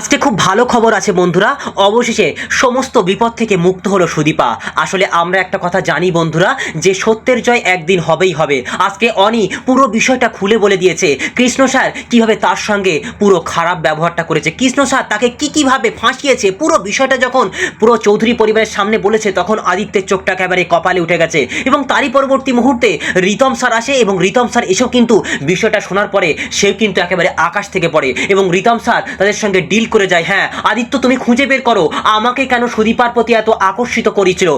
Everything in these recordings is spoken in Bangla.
আজকে খুব ভালো খবর আছে বন্ধুরা। অবশেষে সমস্ত বিপদ থেকে মুক্ত হলো সুদীপা। আসলে আমরা একটা কথা জানি বন্ধুরা, যে সত্যের জয় একদিন হবেই হবে। আজকে অনি পুরো বিষয়টা খুলে বলে দিয়েছে, কৃষ্ণ স্যার কীভাবে তার সঙ্গে পুরো খারাপ ব্যবহারটা করেছে। কৃষ্ণ স্যার তাকে কি কীভাবে ফাঁসিয়েছে, পুরো বিষয়টা যখন পুরো চৌধুরী পরিবারের সামনে বলেছে, তখন আদিত্যের চোখটা একেবারে কপালে উঠে গেছে। এবং তারই পরবর্তী মুহূর্তে রিতম স্যার আসে এবং রিতম স্যার এসেও কিন্তু বিষয়টা শোনার পরে, সেও কিন্তু একেবারে আকাশ থেকে পড়ে। এবং রিতম স্যার তাদের সঙ্গে ডিল করে যায়। হ্যাঁ আদিত্য, তুমি খুঁজে বের করো। আমাকে কেন সুদীপার প্রতি এত আকর্ষিত করেছিল?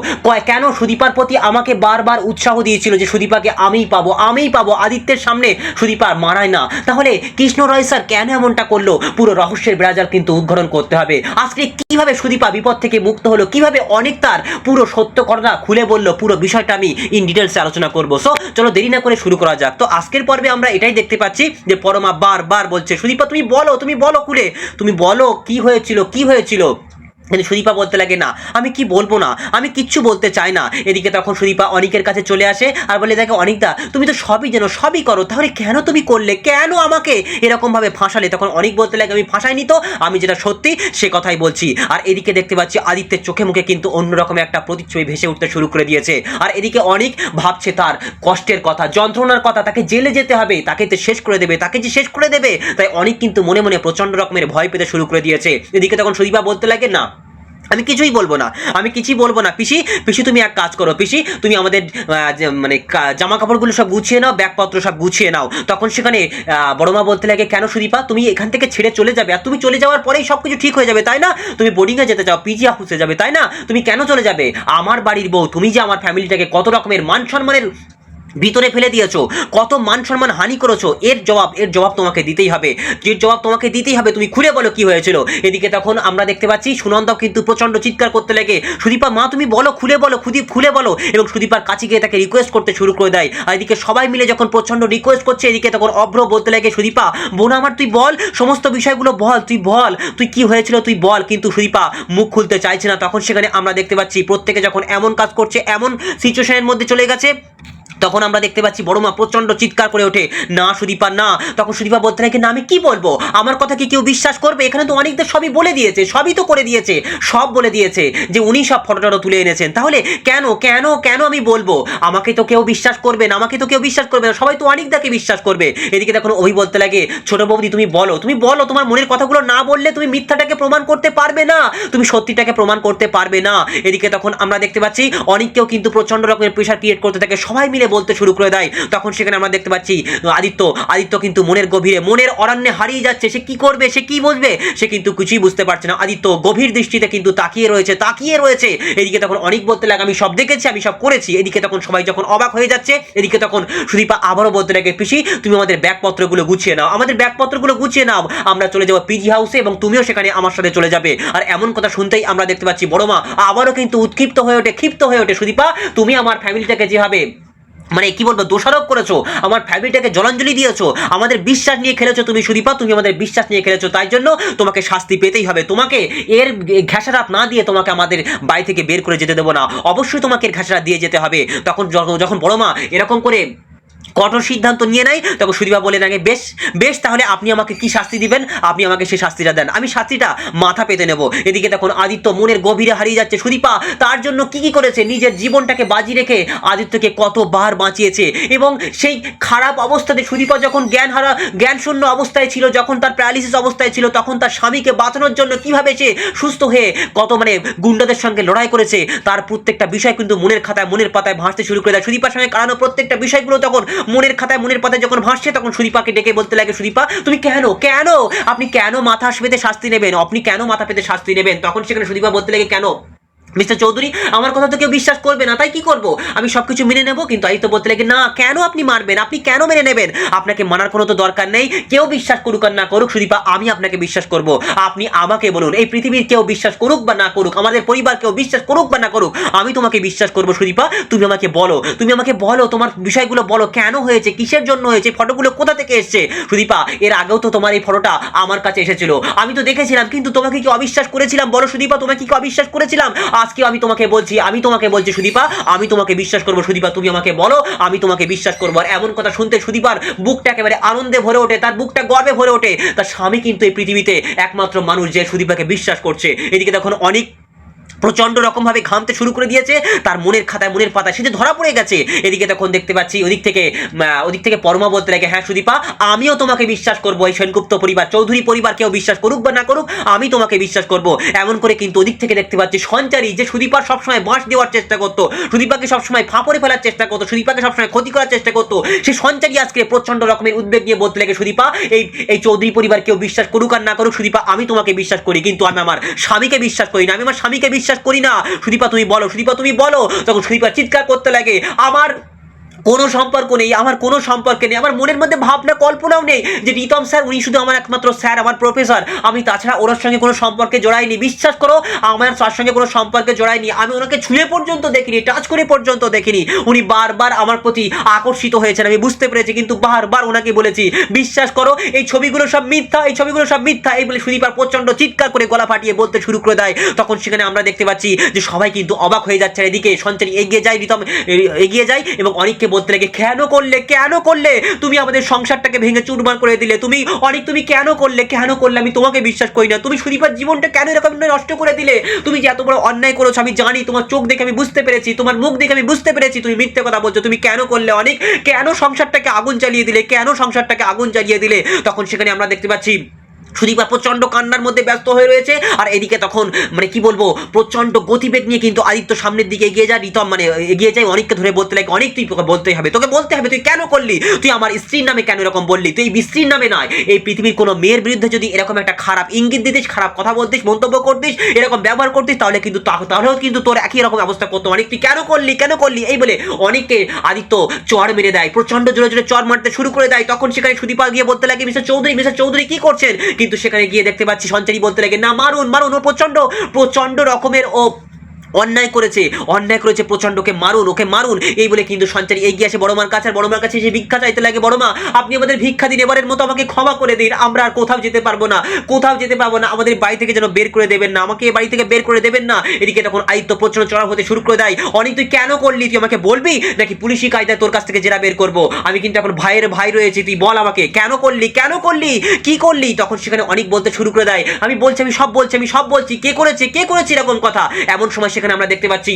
কেন সুদীপার প্রতি আমাকে বারবার উৎসাহ দিয়েছিল যে সুদীপাকে আমিই পাবো আমিই পাবো? আদিত্যের সামনে সুদীপার মানায় না। তাহলে কৃষ্ণ রয় স্যার কেন এমনটা করল? পুরো রহস্যের ব্রাজার কিন্তু উদ্ঘাটন করতে হবে। আজকে কীভাবে সুদীপা বিপদ থেকে মুক্ত হলো? কীভাবে অনেক তার পুরো সত্য ঘটনা খুলে বলল? পুরো বিষয়টা আমি ইন ডিটেলসে আলোচনা করব। সো চলো দেরি না করে শুরু করা যাক। তো আজকের পর্বে আমরা এটাই দেখতে পাচ্ছি যে পরমা বারবার বলছে, সুদীপা, তুমি বলো তুমি বলো খুলে। তুমি বলো কি হয়েছিল কি হয়েছিল? কিন্তু সুদীপা বলতে লাগে, না, আমি কি বলব না? আমি কিচ্ছু বলতে চাই না। এদিকে তখন সুদীপা অনিকের কাছে চলে আসে আর বলে, দেখে অনিকদা, তুমি তো সবই যেন সবই করো, তাহলে কেন তুমি করলে? কেন আমাকে এরকমভাবে ফাঁসালে? তখন অনেক বলতে লাগে, আমি ফাঁসাইনি তো, আমি যেটা সত্যি সে কথাই বলছি। আর এদিকে দেখতে পাচ্ছি আদিত্যের চোখে মুখে কিন্তু অন্যরকম একটা প্রতিচ্ছবি ভেসে উঠতে শুরু করে দিয়েছে। আর এদিকে অনেক ভাবছে তার কষ্টের কথা, যন্ত্রণার কথা, তাকে জেলে যেতে হবে, তাকে তো শেষ করে দেবে, তাকে যে শেষ করে দেবে, তাই অনেক কিন্তু মনে মনে প্রচণ্ড রকমের ভয় পেতে শুরু করে দিয়েছে। এদিকে তখন সুদীপা বলতে লাগে, না আমি কিছুই বলব না। আমি কিছুই বলব না। পিসি পিসি, তুমি এক কাজ করো। পিসি, তুমি আমাদের মানে জামা কাপড়গুলো সব গুছিয়ে নাও, ব্যাগপত্র সব গুছিয়ে নাও। তখন সেখানে বড়মা বলতে লাগে, কেন সুদীপা? তুমি এখান থেকে ছেড়ে চলে যাবে। আর তুমি চলে যাওয়ার পরেই সব কিছু ঠিক হয়ে যাবে, তাই না? তুমি বোর্ডিংয়ে যেতে চাও পিজি হাউসে যাবে, তাই না? তুমি কেন চলে যাবে? আমার বাড়ির বউ, তুমি যে আমার ফ্যামিলিটাকে কত রকমের মান সম্মানের ভিতরে ফেলে দিয়েছ। কত মান সম্মান হানি করেছ। এর জবাব এর জবাব তোমাকে দিতেই হবে। যে জবাব তোমাকে দিতেই হবে। তুমি খুলে বলো কি হয়েছিল। এদিকে তখন আমরা দেখতে পাচ্ছি সুনন্দাও কিন্তু প্রচণ্ড চিৎকার করতে লাগে। সুদীপা, মা, তুমি বলো, খুলে বলো, খুদীপ, খুলে বলো। এবং সুদীপার কাছে গিয়ে তাকে রিকোয়েস্ট করতে শুরু করে দেয়। আর এদিকে সবাই মিলে যখন প্রচণ্ড রিকোয়েস্ট করছে, এদিকে তখন অভ্র বলতে লাগে, সুদীপা, বোন আমার, তুই বল, সমস্ত বিষয়গুলো বল, তুই বল, তুই কি হয়েছিল তুই বল। কিন্তু সুদীপা মুখ খুলতে চাইছে না। তখন সেখানে আমরা দেখতে পাচ্ছি প্রত্যেকে যখন এমন কাজ করছে, এমন সিচুয়েশনের মধ্যে চলে গেছে। তখন আমরা দেখতে পাচ্ছি বড় মা প্রচণ্ড চিৎকার করে ওঠে, না সুদীপা, না। তখন সুদীপা বলতে লাগে না, আমি কি বলব? আমার কথা কি কেউ বিশ্বাস করবে? এখানে তো অনেকদের সবই বলে দিয়েছে, সবই তো করে দিয়েছে, সব বলে দিয়েছে যে উনি সব ফটো টটো তুলে এনেছেন। তাহলে কেন কেন কেন আমি বলব? আমাকে তো কেউ বিশ্বাস করবে না, আমাকে তো কেউ বিশ্বাস করবে না, সবাই তো অনেকদাকে বিশ্বাস করবে। এদিকে তখন ওই বলতে লাগে, ছোট বৌদি, তুমি বলো তুমি বলো, তোমার মনের কথাগুলো না বললে তুমি মিথ্যাটাকে প্রমাণ করতে পারবে না, তুমি সত্যিটাকে প্রমাণ করতে পারবে না। এদিকে তখন আমরা দেখতে পাচ্ছি, অনেককেও কিন্তু প্রচণ্ড রকমের প্রেশার ক্রিয়েট করতে থাকে, সবাই মিলে বলতে শুরু করে দেয়। তখন সেখানে আমরা দেখতে পাচ্ছি, আদিত্য আদিত্য কিন্তু মনের গভীরে, মনের অরণ্যে হারিয়ে যাচ্ছে। সে কি করবে? সে কি বুঝবে? সে কিন্তু কিছুই বুঝতে পারছে না। আদিত্য গভীর দৃষ্টিতে কিন্তু তাকিয়ে রয়েছে তাকিয়ে রয়েছে। এদিকে তখন অনেক বলতে লাগে, আমি সব দেখেছি, আমি সব করেছি। এদিকে তখন সবাই যখন অবাক হয়ে যাচ্ছে, এদিকে তখন সুদীপা আবারও বলতে লাগে, পিসি, তুমি আমাদের ব্যাগপত্রগুলো গুছিয়ে নাও। আমাদের ব্যাগপত্রগুলো গুছিয়ে নাও। আমরা চলে যাব পিজি হাউসে এবং তুমিও সেখানে আমার সাথে চলে যাবে। আর এমন কথা শুনতেই আমরা দেখতে পাচ্ছি বড় মা আবারও কিন্তু উৎক্ষিপ্ত হয়ে ওঠে, ক্ষিপ্ত হয়ে ওঠে। সুদীপা, তুমি আমার ফ্যামিলিটাকে যেভাবে মানে কি বলব, দোষারোপ করেছ, আমার ফ্যামিলিটাকে জলাঞ্জলি দিয়েছ, আমাদের বিশ্বাস নিয়ে খেলেছো, তুমি সুদীপা, তুমি আমাদের বিশ্বাস নিয়ে খেলেছো, তাই জন্য তোমাকে শাস্তি পেতেই হবে। তোমাকে এর ঘেঁষারাত না দিয়ে তোমাকে আমাদের বাড়ি থেকে বের করে যেতে দেবো না। অবশ্যই তোমাকে এর ঘেঁষারাত দিয়ে যেতে হবে। তখন যখন- বড় মা এরকম করে কঠোর সিদ্ধান্ত নিয়ে নেয় তখন সুদীপা বলে লাগে বেশ বেশ, তাহলে আপনি আমাকে কি শাস্তি দিবেন? আপনি আমাকে সেই শাস্তিটা দেন। আমি শাস্তিটা মাথা পেতে নেব। এদিকে তখন আদিত্য মনের গভীরে হারিয়ে যাচ্ছে। সুদীপা তার জন্য কি কি করেছে? নিজের জীবনটাকে বাজি রেখে আদিত্যকে কতবার বাঁচিয়েছে? এবং সেই খারাপ অবস্থাতে সুদীপা যখন জ্ঞান হারা জ্ঞান শূন্য অবস্থায় ছিল, যখন তার প্যারালিসিস অবস্থায় ছিল, তখন তার স্বামীকে বাঁচানোর জন্য কীভাবে সে সুস্থ হয়ে কত মানে গুন্ডাদের সঙ্গে লড়াই করেছে, তার প্রত্যেকটা বিষয় কিন্তু মনের খাতায়, মনের পাতায় ভাসতে শুরু করে দেয়। সুদীপার সঙ্গে কারানো প্রত্যেকটা বিষয়গুলো তখন মনের খাতায় মনের পাতায় যখন ভাসছে, তখন সুদীপাকে ডেকে বলতে লাগে, সুদীপা, তুমি কেন? কেন? আপনি কেন মাথা পেতে শাস্তি নেবেন? আপনি কেন মাথা পেতে শাস্তি নেবেন? তখন সেখানে সুদীপা বলতে লাগে, কেন? মিস্টার চৌধুরী, আমার কথা তো কেউ বিশ্বাস করবে না, তাই কি করব? আমি সবকিছু মেনে নেব, কিন্তু আদিত্য বলতে লাগে, না, কেন আপনি মারবেন আপনি কেন মেনে নেবেন? আপনাকে মানার কোনো তো দরকার নেই। কেউ বিশ্বাস করুক আর না করুক, সুদীপা, আমি আপনাকে বিশ্বাস করব। আপনি আমাকে বলুন, এই পৃথিবীর কেউ বিশ্বাস করুক বা না করুক, আমাদের পরিবার কেউ বিশ্বাস করুক বা না করুক, আমি তোমাকে বিশ্বাস করব, সুদীপা, তুমি আমাকে বলো, তুমি আমাকে বলো, তোমার বিষয়গুলো বলো, কেন হয়েছে, কিসের জন্য হয়েছে, ফটোগুলো কোথা থেকে এসছে? সুদীপা, এর আগেও তো তোমার এই ফটোটা আমার কাছে এসেছিল। আমি তো দেখেছিলাম, কিন্তু তোমাকে কি অবিশ্বাস করেছিলাম? বলো সুদীপা, তোমাকে কি অবিশ্বাস করেছিলাম? আজকেও আমি তোমাকে বলছি, আমি তোমাকে বলছি সুদীপা, আমি তোমাকে বিশ্বাস করব, সুদীপা, তুমি আমাকে বলো, আমি তোমাকে বিশ্বাস করব। আর এমন কথা শুনতে সুদীপার বুকটা একেবারে আনন্দে ভরে ওঠে, তার বুকটা গর্বে ভরে ওঠে। তার স্বামী কিন্তু এই পৃথিবীতে একমাত্র মানুষ যে সুদীপাকে বিশ্বাস করছে। এদিকে তখন অনেক প্রচণ্ড রকম ভাবে ঘামতে শুরু করে দিয়েছে। তার মনের খাতায় মনের পাতায় সে ধরা পড়ে গেছে। এদিকে তখন দেখতে পাচ্ছি ওদিক থেকে ওদিক থেকে পরমা বলতে লাগে হ্যাঁ সুদীপা, আমিও তোমাকে বিশ্বাস করব, এই সেনগুপ্ত পরিবার। চৌধুরী পরিবার কেউ বিশ্বাস করুক বা না করুক, আমি তোমাকে বিশ্বাস করব। এমন করে কিন্তু ওদিক থেকে দেখতে পাচ্ছি সঞ্চারী যে সুদীপার সবসময় বাঁশ দেওয়ার চেষ্টা করতো, সুদীপাকে সবসময় ফাঁপড়ে ফেলার চেষ্টা করতো, সুদীপাকে সবসময় ক্ষতি করার চেষ্টা করতো। সে সঞ্চারী আজকে প্রচণ্ড রকমের উদ্বেগ নিয়ে বলতে লাগে, সুদীপা, এই এই চৌধুরী পরিবার কেউ বিশ্বাস করুক আর না করুক, সুদীপা, আমি তোমাকে বিশ্বাস করি, কিন্তু আমি আমার স্বামীকে বিশ্বাস করি না। আমি আমার স্বামীকে বিশ্বাস করি না। সুদীপা তুমি বলো সুদীপা তুমি বলো। তখন সুদীপা চিৎকার করতে লাগে। আমার কোনো সম্পর্ক নেই, আমার কোনো সম্পর্ক নেই, আমার মনের মধ্যে ভাবনা, কল্পনাও নেই যে রিতম স্যার, উনি শুধু আমার একমাত্র স্যার, আমার প্রফেসর। আমি তাছাড়া ওনার সঙ্গে কোনো সম্পর্কে জড়াইনি। বিশ্বাস করো, আমার তার সঙ্গে কোনো সম্পর্কে জড়াইনি। আমি ওনাকে ছুঁয়ে পর্যন্ত দেখিনি, টাচ করে পর্যন্ত দেখিনি। উনি বারবার আমার প্রতি আকর্ষিত হয়েছেন, আমি বুঝতে পেরেছি, কিন্তু বারবার ওনাকে বলেছি, বিশ্বাস করো, এই ছবিগুলো সব মিথ্যা, এই ছবিগুলো সব মিথ্যা। এই বলে সুদীপার প্রচণ্ড চিৎকার করে গলা ফাটিয়ে বলতে শুরু করে দেয়। তখন সেখানে আমরা দেখতে পাচ্ছি যে সবাই কিন্তু অবাক হয়ে যাচ্ছে, এদিকে সঞ্চারী এগিয়ে যায়, রিতম এগিয়ে যায় এবং অনেককে বলতে লাগে, কেন করলে কেন করলে? তুমি আমাদের সংসারটাকে ভেঙে চুরমার করে দিলে। তুমি অনেক, তুমি কেন করলে কেন করলে? আমি তোমাকে বিশ্বাস করি না। তুমি সুদীপার জীবনটা কেন এরকম নষ্ট করে দিলে? তুমি যে এত বড় অন্যায় করেছ, আমি জানি, তোমার চোখ দেখে আমি বুঝতে পেরেছি, তোমার মুখ দেখে আমি বুঝতে পেরেছি, তুমি মিথ্যে কথা বলছো। তুমি কেন করলে? অনেক, কেন সংসারটাকে আগুন জ্বালিয়ে দিলে? কেন সংসারটাকে আগুন জ্বালিয়ে দিলে? তখন সেখানে আমরা দেখতে পাচ্ছি সুদীপা প্রচণ্ড কান্নার মধ্যে ব্যস্ত হয়ে রয়েছে। আর এদিকে তখন মানে কি বলব প্রচণ্ড গতিবেগ নিয়ে কিন্তু আদিত্য সামনের দিকে এগিয়ে যায়, রিতম মানে এগিয়ে যায়, অনেককে ধরে বলতে লাগে, অনেক তুই বলতেই হবে। তোকে বলতে হবে, তুই কেন করলি? তুই আমার স্ত্রীর নামে কেন এরকম বললি? তুই এই স্ত্রীর নামে নয়। এই পৃথিবীর কোনো মেয়ের বিরুদ্ধে যদি এরকম একটা খারাপ ইঙ্গিত দিতিস, খারাপ কথা বলতিস, মন্তব্য করতিস, এরকম ব্যবহার করতিস, তাহলে কিন্তু তাহলেও কিন্তু তোর একই রকম অবস্থা করতো। অনেক তুই কেন করলি? কেন করলি? এই বলে অনেককে আদিত্য চর মেরে দেয় প্রচণ্ড জোরে জোরে চর মারতে শুরু করে দেয়। তখন সেখানে সুদীপা গিয়ে বলতে লাগে, মিস্টার চৌধুরী মিস্টার চৌধুরী কি করছেন? কিন্তু সেখানে গিয়ে দেখতে পাচ্ছি সঞ্চারী বলতে লাগে, না, মারুন মারুন, ও প্রচণ্ড প্রচণ্ড রকমের ও অন্যায় করেছে অন্যায় করেছে প্রচন্ডকে মারুন, ওকে মারুন। এই বলে কিন্তু সঞ্চারী এগিয়ে আসে বড় মার কাছে, আর বড় মার কাছে এসে ভিক্ষা চাইতে লাগে বড় মা আপনি আমাদের ভিক্ষা দিন, এবারের মতো আমাকে ক্ষমা করে দিন, আমরা আর কোথাও যেতে পারব না, কোথাও যেতে পারব না, আমাদের বাড়ি থেকে যেন বের করে দেবেন না, আমাকে এই বাড়ি থেকে বের করে দেবেন না। এদিকে তখন আদিত্য প্রচণ্ড চড়া হতে শুরু করে দেয়, অনেক, তুই কেন করলি, তুই আমাকে বলবি, নাকি পুলিশি কায়দায় তোর কাছ থেকে জেরা বের করব? আমি কিন্তু এখন ভাইয়ের ভাই রয়েছি, তুই বল আমাকে, কেন করলি কেন করলি, কি করলি? তখন সেখানে অনেক বলতে শুরু করে দেয়, আমি বলছি, আমি সব বলছি, আমি সব বলছি, কে করেছে কে করেছে এরকম কথা? এমন সময় সেখানে আমরা দেখতে পাচ্ছি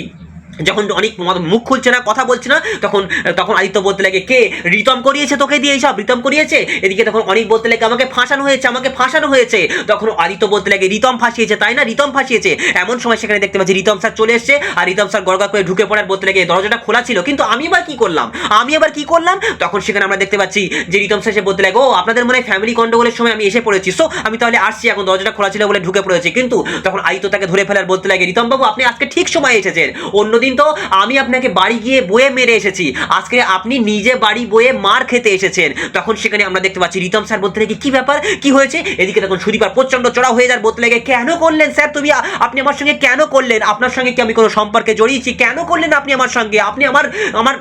যখন অনেক মুখ খুলছে না, কথা বলছে না, তখন তখন আদিত্য বলতে লাগে, কে? রিতম করিয়েছে তোকে দিয়ে এইসব? রিতম করিয়েছে? এদিকে তখন অনেক বলতে লাগে, আমাকে ফাঁসানো হয়েছে, আমাকে ফাঁসানো হয়েছে। তখন আদিত্য বলতে লাগে, রিতম ফাঁসিয়েছে, তাই না? রিতম ফাঁসিয়েছে। এমন সময় সেখানে দেখতে পাচ্ছি, রিতম স্যার চলে এসছে, আর রিতম স্যার গড়গড় করে ঢুকে পড়ার বলতে লাগে, দরজাটা খোলা ছিল, কিন্তু আমি এবার কি করলাম? আমি এবার কি করলাম? তখন সেখানে আমরা দেখতে পাচ্ছি যে রিতম স্যার সে বলতে লাগে, ও, আপনাদের মনে হয় ফ্যামিলি গন্ডগোলের সময় আমি এসে পড়েছি সো আমি তাহলে আসছি এখন, দরজাটা খোলা ছিল বলে ঢুকে পড়েছি। কিন্তু তখন আদিত্য তাকে ধরে ফেলার বলতে লাগে, রিতম বাবু, আপনি আজকে ঠিক সময় এসেছেন। অন্যদিন তো আমি আপনাকে বাড়ি গিয়ে বয়ে মেরে এসেছি। আজকে আপনি নিজে বাড়ি বয়ে মার খেতে এসেছেন। তখন সেখানে আমরা দেখতে পাচ্ছি রিতম স্যার বলতে লাগে কি ব্যাপার? কি হয়েছে? এদিকে তখন সুদীপার প্রচণ্ড চড়া হয়ে যার বলতে লাগে কেন করলেন স্যার তুমি? আপনি আমার সঙ্গে কেন করলেন? আপনার সঙ্গে কি আমি কোনো সম্পর্কে জড়িয়েছি? কেন করলেন আপনি আমার সঙ্গে? আপনি আমার আমার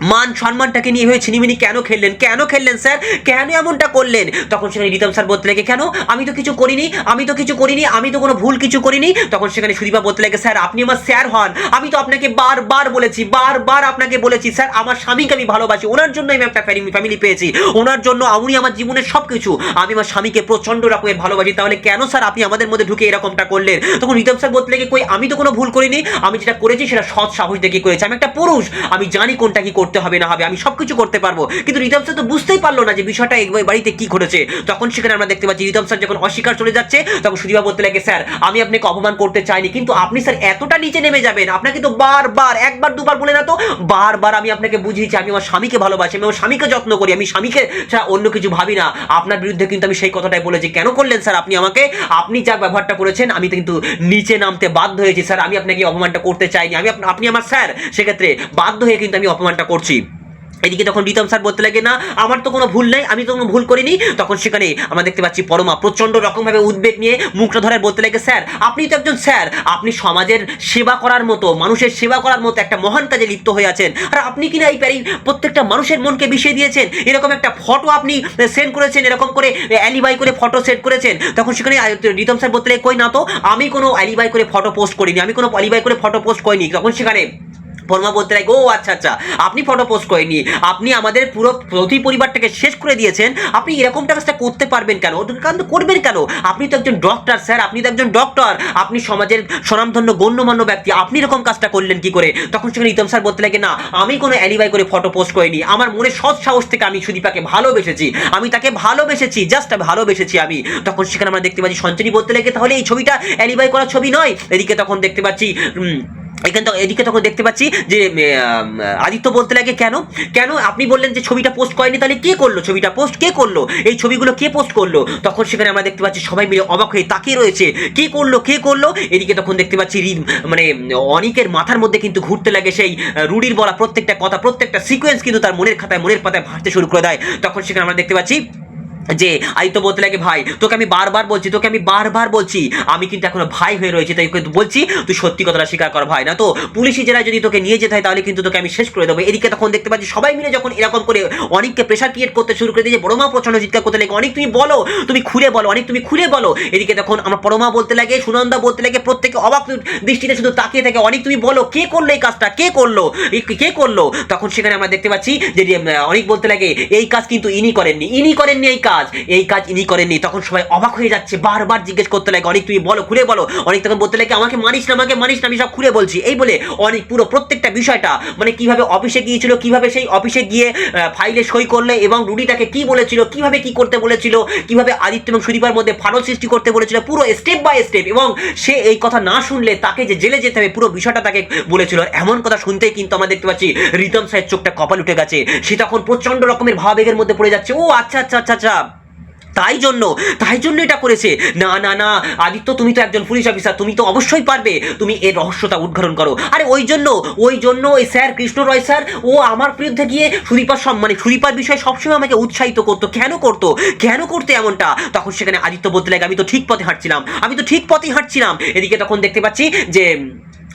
মান সম্মানটাকে নিয়ে হয়ে ছিনিমিনি কেন খেললেন? কেন খেললেন, স্যার? কেন এমনটা করলেন? তখন সেখানে রিতম স্যার বলতে লাগে, কেন? আমি তো কিছু করিনি, আমি তো কিছু করিনি, আমি তো কোনো ভুল কিছু করিনি। তখন সেখানে সুদীপা বলতে লাগে, স্যার, আপনি আমার স্যার হন। আমি তো আপনাকে বারবার বলেছি, বারবার আপনাকে বলেছি, স্যার, আমার স্বামীকে আমি ভালোবাসি। ওনার জন্য আমি একটা ফ্যামিলি পেয়েছি। ওনার জন্য উনি আমার জীবনের সব কিছু আমি আমার স্বামীকে প্রচণ্ড রকমের ভালোবাসি। তাহলে কেন, স্যার, আপনি আমাদের মধ্যে ঢুকে এরকমটা করলেন? তখন রিতম স্যার বলতে লাগে, কই, আমি তো কোনো ভুল করিনি। আমি যেটা করেছি সেটা সৎ সাহস দেখে করেছি? আমি একটা পুরুষ। আমি জানি কোনটা কি করতে হবে, না হবে, আমি সবকিছু করতে পারব। কিন্তু রিতম স্যার তো বুঝতেই পারল না যে বিষয়টা এই বাড়িতে কি ঘটেছে। তখন সেখানে আমরা দেখতে পাচ্ছি রিতম স্যার যখন অস্বীকার চলে যাচ্ছে, তখন সুদীপা বলতে লাগে, স্যার, আমি আপনাকে অপমান করতে চাইনি, কিন্তু আপনি স্যার এতটা নিচে নেমে যাবেন। আপনাকে তো বারবার, একবার, দুবার বলে না তো, বারবার আমি আপনাকে বুঝিয়েছি, আমি আমার স্বামীকে ভালোবাসি, আমি আমার স্বামীকে যত্ন করি, আমি স্বামীকে অন্য কিছু ভাবি না। আপনার বিরুদ্ধে কিন্তু আমি সেই কথাটাই বলেছি কেন করলেন স্যার আপনি আমাকে? আপনি যা ব্যবহারটা করেছেন, আমি কিন্তু নিচে নামতে বাধ্য হয়েছি, স্যার, আমি আপনাকে অপমানটা করতে চাইনি। আমি আপনি আমার স্যার। সেক্ষেত্রে বাধ্য হয়ে কিন্তু আমি অপমানটা করছি। এদিকে তখন রিতম স্যার বলতে লাগে, না, আমার তো কোনো ভুল নাই, আমি তো কোনো ভুল করিনি, তখন সেখানে আমরা দেখতে পাচ্ছি পরমা প্রচণ্ড রকমভাবে উদ্বেগ নিয়ে মুখটা ধরে বলতে লাগে, স্যার, আপনি তো একজন স্যার, আপনি সমাজের সেবা করার মতো, মানুষের সেবা করার মতো একটা মহান কাজে লিপ্ত হয়ে আছেন। আর আপনি কিনা এই প্যারি প্রত্যেকটা মানুষের মনকে বিষিয়ে দিয়েছেন? এরকম একটা ফটো আপনি সেন্ড করেছেন, এরকম করে অ্যালিবাই করে ফটো সেন্ড করেছেন? তখন সেখানে রিতম স্যার বলতে লাগে, কই না তো, আমি কোনো অ্যালিবাই করে ফটো পোস্ট করিনি, আমি কোনো অ্যালিবাই করে ফটো পোস্ট করিনি। তখন সেখানে বর্মা বলতে লাগে, ও আচ্ছা আচ্ছা আপনি ফটো পোস্ট করেননি, আপনি আমাদের পুরো প্রতি পরিবারটাকে শেষ করে দিয়েছেন, আপনি এরকমটা কাজটা করতে পারবেন কেন? কারণ করবেন কেন? আপনি তো একজন ডক্টর স্যার আপনি তো একজন ডক্টর আপনি সমাজের স্বনামধন্য, গণ্যমান্য ব্যক্তি, আপনি এরকম কাজটা করলেন কি করে? তখন সেখানে ইতম স্যার বলতে লাগে, না, আমি কোনো অ্যালিবাই করে ফটো পোস্ট করিনি, আমার মনে সৎ সাহস থেকে আমি সুদীপাকে ভালোবেসেছি, আমি তাকে ভালোবেসেছি জাস্ট ভালোবেসেছি আমি। তখন সেখানে আমরা দেখতে পাচ্ছি সঞ্চনী বলতে লাগে, তাহলে এই ছবিটা অ্যালিবাই করা ছবি নয়? এদিকে তখন দেখতে পাচ্ছি এখানে তো এদিকে তখন দেখতে পাচ্ছি যে আদিত্য বলতে লাগে কেন? কেন আপনি বললেন যে ছবিটা পোস্ট করেনি তাহলে কে করল ছবিটা পোস্ট কে করল? এই ছবিগুলো কে পোস্ট করল? তখন সেখানে আমরা দেখতে পাচ্ছি সবাই মিলে অবাক হয়ে তাকিয়ে রয়েছে। কে করল কে করল? এদিকে তখন দেখতে পাচ্ছি মানে অনেকের মাথার মধ্যে কিন্তু ঘুরতে লাগে সেই রুডির বলা প্রত্যেকটা কথা, প্রত্যেকটা সিকোয়েন্স কিন্তু তার মনের খাতায়, মনের পাতায় ভাসতে শুরু করে দেয়। তখন সেখানে আমরা দেখতে পাচ্ছি যে আদিত্য বলতে লাগে ভাই, তোকে আমি বারবার বলছি, তোকে আমি বারবার বলছি। আমি কিন্তু এখনও ভাই হয়ে রয়েছি, তাই কিন্তু বলছি, তুই সত্যি কথাটা স্বীকার কর ভাই, না তো? পুলিশি জেলায় যদি তোকে নিয়ে যেতে হয়, তাহলে কিন্তু তোকে আমি শেষ করে দেবো। এদিকে তখন দেখতে পাচ্ছি সবাই মিলে যখন এরকম করে অনেককে প্রেশার ক্রিয়েট করতে শুরু করে দিয়েছে বড়মা প্রচণ্ড চিৎকার করতে লাগে, অনেক, তুমি বলো, তুমি খুলে বলো, অনেক, তুমি খুলে বলো। এদিকে তখন আমার পরমা বলতে লাগে, সুনন্দা বলতে লাগে, প্রত্যেকে অবাক দৃষ্টিতে শুধু তাকিয়ে থাকে, অনেক, তুমি বলো, কে করল এই কাজটা, কে করল? কে করল? তখন সেখানে আমরা দেখতে পাচ্ছি যে, অনেক বলতে লাগে, এই কাজ কিন্তু ইনি করেননি ইনি করেননি এই কাজ। এই কাজ ইনি করেননি। তখন সবাই অবাক হয়ে যাচ্ছে, বারবার জিজ্ঞেস করতে লাগে, অনেক তুমি বলো, খুলে বলো। অনেক তখন বলতে লাগে, আমাকে মানিস না, আমাকে মানিস না, আমি সব খুলে বলছি। এই বলে অনেক পুরো প্রত্যেকটা বিষয়টা মানে কীভাবে অফিসে গিয়েছিল, কীভাবে সেই অফিসে গিয়ে ফাইলে সই করলে এবং রুডিটাকে কি বলেছিল, কীভাবে কি করতে বলেছিল, কীভাবে আদিত্য এবং সুদীপার মধ্যে ফাটল সৃষ্টি করতে বলেছিল, পুরো স্টেপ বাই স্টেপ এবং সে এই কথা না শুনলে তাকে যে জেলে যেতে হবে, পুরো বিষয়টা তাকে বলেছিল। এমন কথা শুনতেই কিন্তু আমরা দেখতে পাচ্ছি রিতম সাহেব চোখটা কপাল উঠে গেছে। সে তখন প্রচণ্ড রকমের ভাবেগের মধ্যে পড়ে যাচ্ছে। ও আচ্ছা আচ্ছা আচ্ছা আচ্ছা। তাই জন্য তাই জন্য এটা করেছে। না না না, আদিত্য, তুমি তো একজন পুলিশ অফিসার, তুমি তো অবশ্যই পারবে। তুমি এর রহস্যটা উদ্ঘাটন করো। আরে ওই জন্য ওই জন্য ওই স্যার, কৃষ্ণ রয় স্যার, ও আমার বিরুদ্ধে গিয়ে সুদীপার সব মানে সুদীপার বিষয়ে সবসময় আমাকে উৎসাহিত করতো। কেন করতো? কেন করতে এমনটা? তখন সেখানে আদিত্য বলতে লাগে আমি তো ঠিক পথে হাঁটছিলাম। আমি তো ঠিক পথে হাঁটছিলাম। এদিকে তখন দেখতে পাচ্ছি যে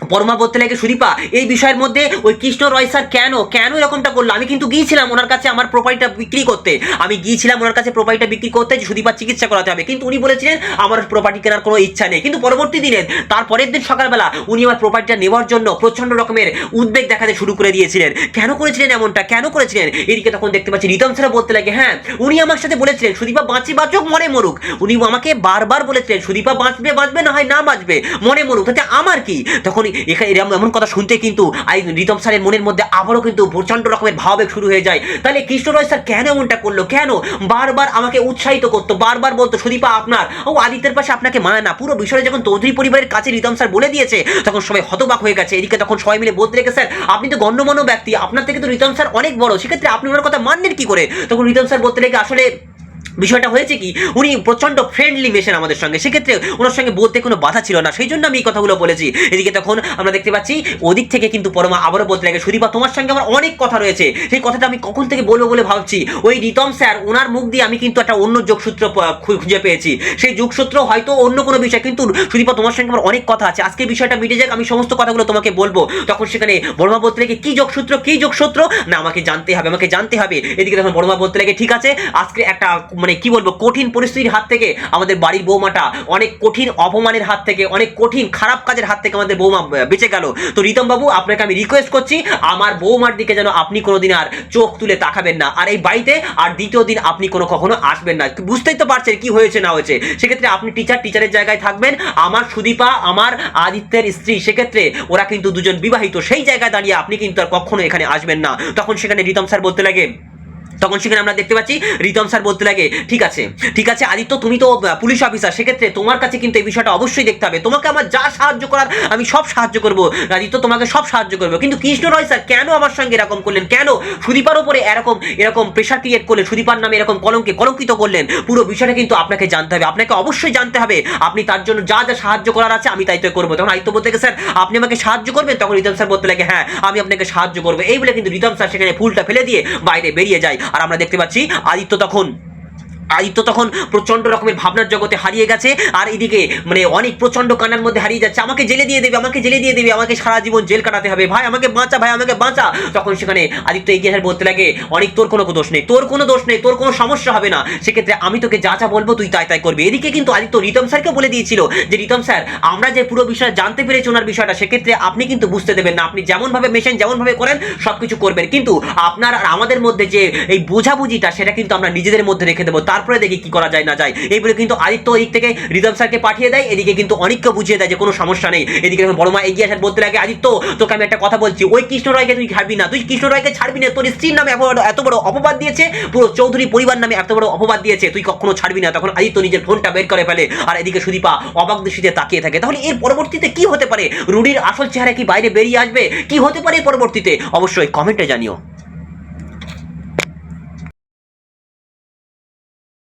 পরমা বলতে লাগে সুদীপা? এই বিষয়ের মধ্যে ওই কৃষ্ণ রয় স্যার কেন? কেন এরকমটা করল আমি কিন্তু গিয়েছিলাম ওনার কাছে আমার প্রোফাইলটা বিক্রি করতে। আমি গিয়েছিলাম ওনার কাছে প্রোফাইলটা বিক্রি করতে যে সুদীপার চিকিৎসা করাতে হবে। কিন্তু উনি বলেছিলেন, আমার প্রপার্টি কেনার কোনো ইচ্ছা নেই। কিন্তু পরবর্তী দিনে তার পরের দিন সকালবেলা, উনি আমার প্রপার্টিটা নেওয়ার জন্য প্রচণ্ড রকমের উদ্বেগ দেখাতে শুরু করে দিয়েছিলেন। কেন করেছিলেন এমনটা? কেন করেছিলেন? এদিকে তখন দেখতে পাচ্ছি রিতম স্যার বলতে লাগে হ্যাঁ উনি আমার সাথে বলেছিলেন, সুদীপা বাঁচি বাঁচুক, মরে মরুক। উনি আমাকে বারবার বলেছিলেন, সুদীপা বাঁচবে বাঁচবে, না হয় না বাঁচবে, মনে মরুক। তাতে আমার কি? তখন এখানে এরম- এমন কথা শুনতে কিন্তু রিতম স্যারের মনের মধ্যে আবারও কিন্তু প্রচণ্ড রকমের ভাবাবেগ শুরু হয়ে যায়। তাহলে কৃষ্ণ রয় স্যার কেন এমনটা করল? কেন? বারবার আমাকে উৎসাহিত করতো, বারবার বলতো, সুদীপা আপনার, ও আদিত্যের পাশে আপনাকে মানে না। পুরো বিষয়টা যখন চৌধুরী পরিবারের কাছে রিতম স্যার বলে দিয়েছে, তখন সবাই হতবাক হয়ে গেছে। এদিকে তখন সবাই মিলে বলতে লেগে, স্যার, আপনি তো গণ্যমান্য ব্যক্তি, আপনার থেকে তো রিতম স্যার অনেক বড়। সেক্ষেত্রে আপনি ওনার কথা মানলেন কি করে? তখন রিতম স্যার বলতে লেগে, আসলে বিষয়টা হয়েছে কি, উনি প্রচণ্ড ফ্রেন্ডলি মেশেন আমাদের সঙ্গে। সেক্ষেত্রে ওনার সঙ্গে বলতে কোনো বাধা ছিল না। সেই জন্য আমি এই কথাগুলো বলেছি। এদিকে তখন আমরা দেখতে পাচ্ছি, ওদিক থেকে কিন্তু পরমা আবারও বলতে লাগে, সুদীপা, তোমার সঙ্গে আমার অনেক কথা রয়েছে। সেই কথাটা আমি কখন থেকে বলব বলে ভাবছি? ওই রিতম স্যার ওনার মুখ দিয়ে আমি কিন্তু একটা অন্য যোগসূত্র খুঁজে পেয়েছি। সেই যোগসূত্র হয়তো অন্য কোনো বিষয়, কিন্তু সুদীপা, তোমার সঙ্গে আমার অনেক কথা আছে। আজকে বিষয়টা মিটে যাক, আমি সমস্ত কথাগুলো তোমাকে বলব। তখন সেখানে বর্মা বলতে লাগে, কি যোগসূত্র? কি যোগসূত্র? না, আমাকে জানতে হবে, আমাকে জানতে হবে। এদিকে তখন বর্মা বলতে লাগে, ঠিক আছে, আজকে একটা মানে কি বলব, কঠিন পরিস্থিতির হাত থেকে আমাদের বাড়ির বৌমাটা অনেক কঠিন অপমানের হাত থেকে, অনেক কঠিন খারাপ কাজের হাত থেকে আমাদের বৌমা বেঁচে গেল। তো বাবু আপনাকে আমি রিকোয়েস্ট করছি, আমার বৌমার দিকে যেন আপনি কোনোদিন আর চোখ তুলে তাকাবেন না। আর এই বাড়িতে আর দ্বিতীয় দিন আপনি কোনো কখনো আসবেন না। বুঝতেই তো পারছেন কি হয়েছে না হয়েছে। সেক্ষেত্রে আপনি টিচার টিচারের জায়গায় থাকবেন। আমার সুদীপা, আমার আদিত্যের স্ত্রী, সেক্ষেত্রে ওরা কিন্তু দুজন বিবাহিত। সেই জায়গায় দাঁড়িয়ে আপনি কিন্তু আর কখনো এখানে আসবেন না। তখন সেখানে রীতম স্যার বলতে লাগে তখন সেখানে আমরা দেখতে পাচ্ছি, রিতম স্যার বলতে লাগে, ঠিক আছে ঠিক আছে, আদিত্য, তুমি তো পুলিশ অফিসার সেক্ষেত্রে তোমার কাছে কিন্তু এই বিষয়টা অবশ্যই দেখতে হবে। তোমাকে আমার যা সাহায্য করার, আমি সব সাহায্য করব। আদিত্য তোমাকে সব সাহায্য করব। কিন্তু কৃষ্ণ রয় স্যার, কেন আমার সঙ্গে এরকম করলেন? কেন সুদীপার উপরে এরকম এরকম প্রেশার ক্রিয়েট করলেন? সুদীপার নামে এরকম কলঙ্কে কলঙ্কিত করলেন? পুরো বিষয়টা কিন্তু আপনাকে জানতে হবে। আপনাকে অবশ্যই জানতে হবে, আপনি তার জন্য যা যা সাহায্য করার আছে, আমি তাই তো করব। তখন আদিত্য বলতে স্যার, আপনি আমাকে সাহায্য করবেন? তখন রিতম স্যার বলতে লাগে হ্যাঁ আমি আপনাকে সাহায্য করব। এই বলে কিন্তু রিতম স্যার সেখানে ফুলটা ফেলে দিয়ে বাইরে বেরিয়ে যায়। আর আমরা দেখতে পাচ্ছি আদিত্য তখন আদিত্য তখন প্রচণ্ড রকমের ভাবনার জগতে হারিয়ে গেছে। আর এদিকে মানে অনেক প্রচণ্ড কান্নার মধ্যে হারিয়ে যাচ্ছে। আমাকে জেলে দিয়ে দেবে, আমাকে জেলে দিয়ে দেবে, আমাকে সারা জীবন জেল কাটাতে হবে। ভাই, আমাকে বাঁচা, ভাই, আমাকে বাঁচা। তখন সেখানে আদিত্য এগিয়ে এসে বলতে লাগে, অনেক, তোর কোনো দোষ নেই, তোর কোনো দোষ নেই, তোর কোনো সমস্যা হবে না। সেক্ষেত্রে আমি তোকে যা যা বলব, তুই তাই তাই করবি। এদিকে কিন্তু আদিত্য রিতম স্যারকে বলে দিয়েছিল যে, রিতম স্যার, আমরা যে পুরো বিষয় জানতে পেরেছি ওনার বিষয়টা, সেক্ষেত্রে আপনি কিন্তু বুঝতে দেবেন না। আপনি যেমনভাবে মেশেন, যেমনভাবে করেন সব কিছু করবেন। কিন্তু আপনার আর আমাদের মধ্যে যে এই বোঝাবুঝিটা, সেটা কিন্তু আমরা নিজেদের মধ্যে রেখে দেবো। তারপরে দেখি কি করা যায় না যায়। এই বলে কিন্তু আদিত্য ওই থেকে রিতম স্যারকে পাঠিয়ে দেয়, এদিকে কিন্তু অনেককে বুঝিয়ে দেয় যে কোনো সমস্যা নেই। এদিকে বড় মা এগিয়ে আসার বলতে লাগে, আদিত্য, তোকে আমি একটা কথা বলছি। ওই কৃষ্ণ রায়কে তুই ছাড়বি না। তুই কৃষ্ণ রায়কে ছাড়বি না। তোর স্ত্রীর নামে এত বড় অপবাদ দিয়েছে, পুরো চৌধুরী পরিবার নামে এত বড় অপবাদ দিয়েছে। তুই কখনো ছাড়বি না। তখন আদিত্য নিজের ফোনটা বের করে ফেলে। আর এদিকে সুদীপা অবাক দৃষ্টিতে তাকিয়ে থাকে। তাহলে এর পরবর্তীতে কি হতে পারে? রুডির আসল চেহারা কি বাইরে বেরিয়ে আসবে? কি হতে পারে পরবর্তীতে? অবশ্যই কমেন্টে জানিও।